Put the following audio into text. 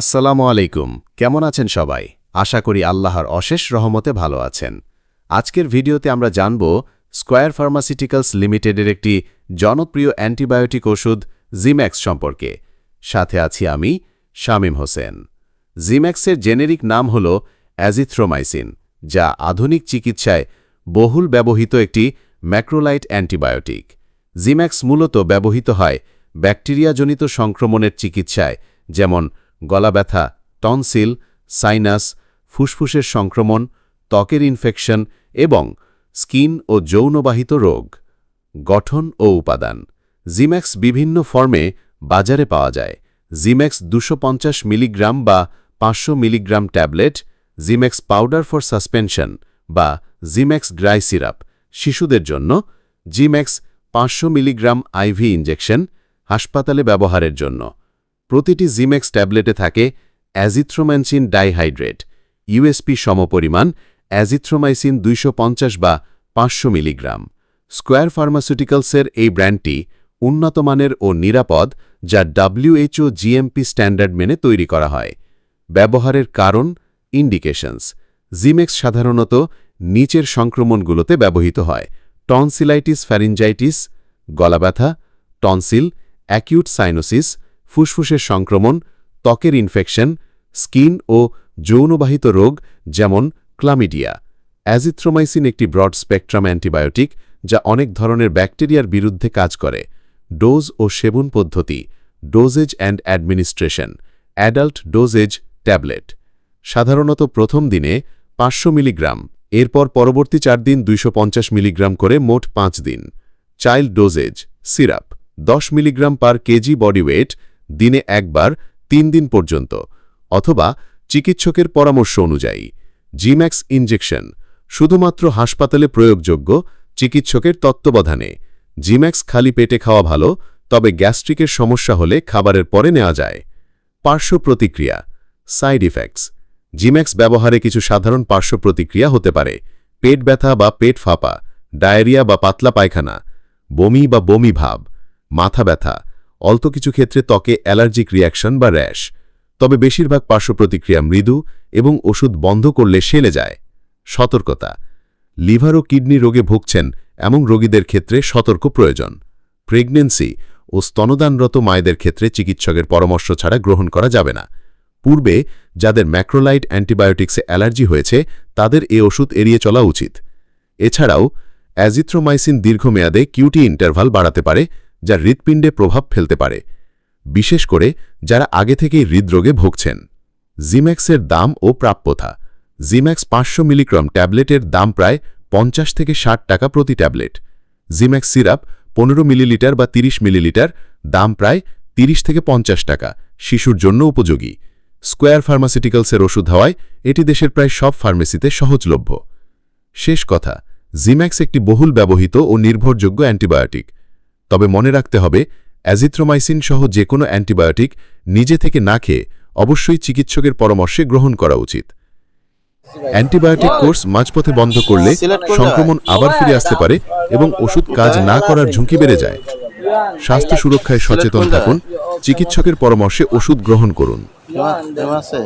আসসালামু আলাইকুম। কেমন আছেন সবাই? আশা করি আল্লাহর অশেষ রহমতে ভালো আছেন। আজকের ভিডিওতে আমরা জানব স্কয়ার ফার্মাসিউটিক্যালস লিমিটেডের একটি জনপ্রিয় অ্যান্টিবায়োটিক ওষুধ জিম্যাক্স সম্পর্কে। সাথে আছি আমি শামীম হোসেন। জিম্যাক্সের জেনেরিক নাম হল অ্যাজিথ্রোমাইসিন, যা আধুনিক চিকিৎসায় বহুল ব্যবহৃত একটি ম্যাক্রোলাইট অ্যান্টিবায়োটিক। জিম্যাক্স মূলত ব্যবহৃত হয় ব্যাকটেরিয়াজনিত সংক্রমণের চিকিৎসায়, যেমন গলা ব্যথা, টনসিল, সাইনাস, ফুসফুসের সংক্রমণ, ত্বকের ইনফেকশন এবং স্কিন ও যৌনবাহিত রোগ। গঠন ও উপাদান। জিম্যাক্স বিভিন্ন ফর্মে বাজারে পাওয়া যায়। জিম্যাক্স দুশো মিলিগ্রাম বা পাঁচশো milligram tablet Zimax powder for suspension বা জিম্যাক্স ড্রাই সিরাপ শিশুদের জন্য জিম্যাক্স পাঁচশো মিলিগ্রাম আইভি ইঞ্জেকশন হাসপাতালে ব্যবহারের জন্য। প্রতিটি জিমেক্স ট্যাবলেটে থাকে অ্যাজিথ্রোম্যানসিন ডাইহাইড্রেট, ইউএসপি সমপরিমাণ অ্যাজিথ্রোমাইসিন দুইশো পঞ্চাশ বা পাঁচশো মিলিগ্রাম। স্কোয়ার ফার্মাসিউটিক্যালসের এই ব্র্যান্ডটি উন্নতমানের ও নিরাপদ, যা ডাব্লিউএইচও জিএমপি স্ট্যান্ডার্ড মেনে তৈরি করা হয়। ব্যবহারের কারণ, ইন্ডিকেশনস। জিমেক্স সাধারণত নিচের সংক্রমণগুলোতে ব্যবহৃত হয়। টনসিলাইটিস ফ্যারিঞ্জাইটিস গলাব্যথা, টনসিল, অ্যাকিউট সাইনোসিস ফুসফুসের সংক্রমণ, ত্বকের ইনফেকশন স্কিন ও যৌনবাহিত রোগ, যেমন ক্লামিডিয়া অ্যাজিথ্রোমাইসিন একটি ব্রড স্পেকট্রাম অ্যান্টিবায়োটিক যা অনেক ধরনের ব্যাকটেরিয়ার বিরুদ্ধে কাজ করে। ডোজ ও সেবন পদ্ধতি dosage and administration adult dosage tablet সাধারণত প্রথম দিনে পাঁচশো মিলিগ্রাম, এরপর পরবর্তী চার দিন দুইশো পঞ্চাশ মিলিগ্রাম করে মোট পাঁচ দিন। চাইল্ড ডোজেজ সিরাপ দশ milligram per KG body weight দিনে একবার তিন দিন পর্যন্ত, অথবা চিকিৎসকের পরামর্শ অনুযায়ী। জিম্যাক্স ইনজেকশন শুধুমাত্র হাসপাতালে প্রয়োগযোগ্য চিকিৎসকের তত্ত্বাবধানে। জিম্যাক্স খালি পেটে খাওয়া ভালো, তবে গ্যাস্ট্রিকের সমস্যা হলে খাবারের পরে নেওয়া যায়। পার্শ্ব প্রতিক্রিয়া, সাইড ইফেক্টস জিম্যাক্স ব্যবহারে কিছু সাধারণ পার্শ্ব প্রতিক্রিয়া হতে পারে। পেট ব্যথা বা পেট ফাঁপা, ডায়রিয়া বা পাতলা পায়খানা, বমি বা বমি ভাব, মাথা ব্যথা অল্প কিছু ক্ষেত্রে ত্বকে অ্যালার্জিক রিয়াকশন বা র্যাশ। তবে বেশিরভাগ পার্শ্ব প্রতিক্রিয়া মৃদু এবং ওষুধ বন্ধ করলে সেলে যায়। সতর্কতা। লিভার ও কিডনি রোগে ভুগছেন এমন রোগীদের ক্ষেত্রে সতর্ক প্রয়োজন। প্রেগনেন্সি ও স্তনদানরত মায়েদের ক্ষেত্রে চিকিৎসকের পরামর্শ ছাড়া গ্রহণ করা যাবে না। পূর্বে যাদের ম্যাক্রোলাইট অ্যান্টিবায়োটিক্সে অ্যালার্জি হয়েছে, তাদের এ ওষুধ এড়িয়ে চলা উচিত। এছাড়াও, অ্যাজিথ্রোমাইসিন দীর্ঘমেয়াদে কিউটি ইন্টারভাল বাড়াতে পারে যা হৃৎপিণ্ডে প্রভাব ফেলতে পারে, বিশেষ করে যারা আগে থেকেই হৃদরোগে ভুগছেন। জিম্যাক্সের দাম ও প্রাপ্যতা। জিম্যাক্স পাঁচশো মিলিগ্রাম ট্যাবলেটের দাম প্রায় পঞ্চাশ থেকে ষাট টাকা প্রতি ট্যাবলেট। জিম্যাক্স সিরাপ পনেরো মিলিলিটার বা ৩০ মিলিলিটার, দাম প্রায় ৩০ থেকে পঞ্চাশ টাকা, শিশুর জন্য উপযোগী। স্কোয়ার ফার্মাসিউটিক্যালসের ওষুধ হওয়ায় এটি দেশের প্রায় সব ফার্মেসিতে সহজলভ্য। শেষ কথা জিম্যাক্স একটি বহুল ব্যবহৃত ও নির্ভরযোগ্য অ্যান্টিবায়োটিক। তবে মনে রাখতে হবে অ্যাজিথ্রোমাইসিন সহ যে কোনো অ্যান্টিবায়োটিক নিজে থেকে না খেয়ে অবশ্যই চিকিৎসকের পরামর্শে গ্রহণ করা উচিত। অ্যান্টিবায়োটিক কোর্স মাঝপথে বন্ধ করলে সংক্রমণ আবার ফিরে আসতে পারে এবং ওষুধ কাজ না করার ঝুঁকি বেড়ে যায়। স্বাস্থ্য সুরক্ষায় সচেতন থাকুন চিকিৎসকের পরামর্শে ওষুধ গ্রহণ করুন। আছে